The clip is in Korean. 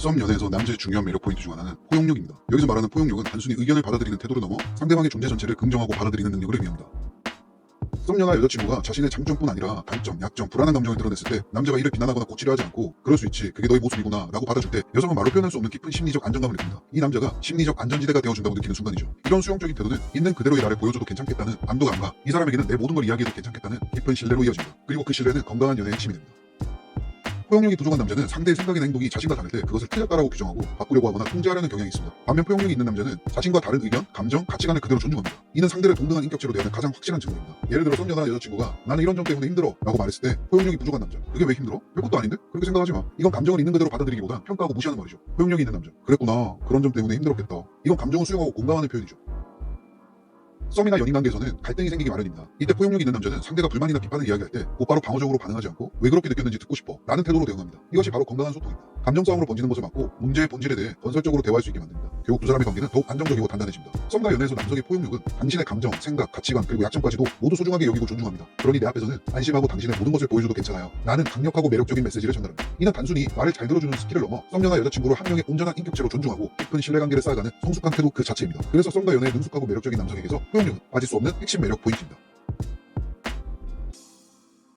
썸 연애에서 남자의 중요한 매력 포인트 중 하나는 포용력입니다. 여기서 말하는 포용력은 단순히 의견을 받아들이는 태도를 넘어 상대방의 존재 전체를 긍정하고 받아들이는 능력을 의미합니다. 썸녀나 여자친구가 자신의 장점뿐 아니라 단점, 약점, 불안한 감정을 드러냈을 때 남자가 이를 비난하거나 고치려 하지 않고 그럴 수 있지 그게 너의 모습이구나 라고 받아줄 때 여성은 말로 표현할 수 없는 깊은 심리적 안정감을 느낍니다. 이 남자가 심리적 안전지대가 되어준다고 느끼는 순간이죠. 이런 수용적인 태도는 있는 그대로의 나를 보여줘도 괜찮겠다는 안도감과 이 사람에게는 내 모든 걸 이야기해도 괜찮겠다는 깊은 신뢰로 이어집니다. 그리고 그 신뢰는 건강한 연애의 핵심이 됩니다. 포용력이 부족한 남자는 상대의 생각이나 행동이 자신과 다를 때 그것을 틀렸다라고 규정하고 바꾸려고 하거나 통제하려는 경향이 있습니다. 반면 포용력이 있는 남자는 자신과 다른 의견, 감정, 가치관을 그대로 존중합니다. 이는 상대를 동등한 인격체로 대하는 가장 확실한 증거입니다. 예를 들어 썸녀나 여자친구가 나는 이런 점 때문에 힘들어 라고 말했을 때 포용력이 부족한 남자 그게 왜 힘들어? 별것도 아닌데? 그렇게 생각하지 마. 이건 감정을 있는 그대로 받아들이기보다 평가하고 무시하는 말이죠. 포용력이 있는 남자 그랬구나 그런 점 때문에 힘들었겠다. 이건 감정을 수용하고 공감하는 표현이죠. 썸이나 연인 관계에서는 갈등이 생기기 마련입니다. 이때 포용력 있는 남자는 상대가 불만이나 비판을 이야기할 때 곧바로 방어적으로 반응하지 않고 왜 그렇게 느꼈는지 듣고 싶어 라는 태도로 대응합니다. 이것이 바로 건강한 소통입니다. 감정 싸움으로 번지는 것을 막고 문제의 본질에 대해 건설적으로 대화할 수 있게 만듭니다. 결국 두 사람의 관계는 더욱 안정적이고 단단해집니다. 썸과 연애에서 남성의 포용력은 당신의 감정, 생각, 가치관 그리고 약점까지도 모두 소중하게 여기고 존중합니다. 그러니 내 앞에서는 안심하고 당신의 모든 것을 보여줘도 괜찮아요. 나는 강력하고 매력적인 메시지를 전달합니다. 이는 단순히 말을 잘 들어주는 스킬을 넘어 썸녀나 여자친구를 한 명의 온전한 인격체로 존중하고 깊은 신뢰관계를 쌓아가는 성숙한 태도 그 자체입니다. 그래서 썸과 연애에 능숙하고 매력적인 남성에게서 포용력은 빠질 수 없는 핵심 매력 포인트입니다.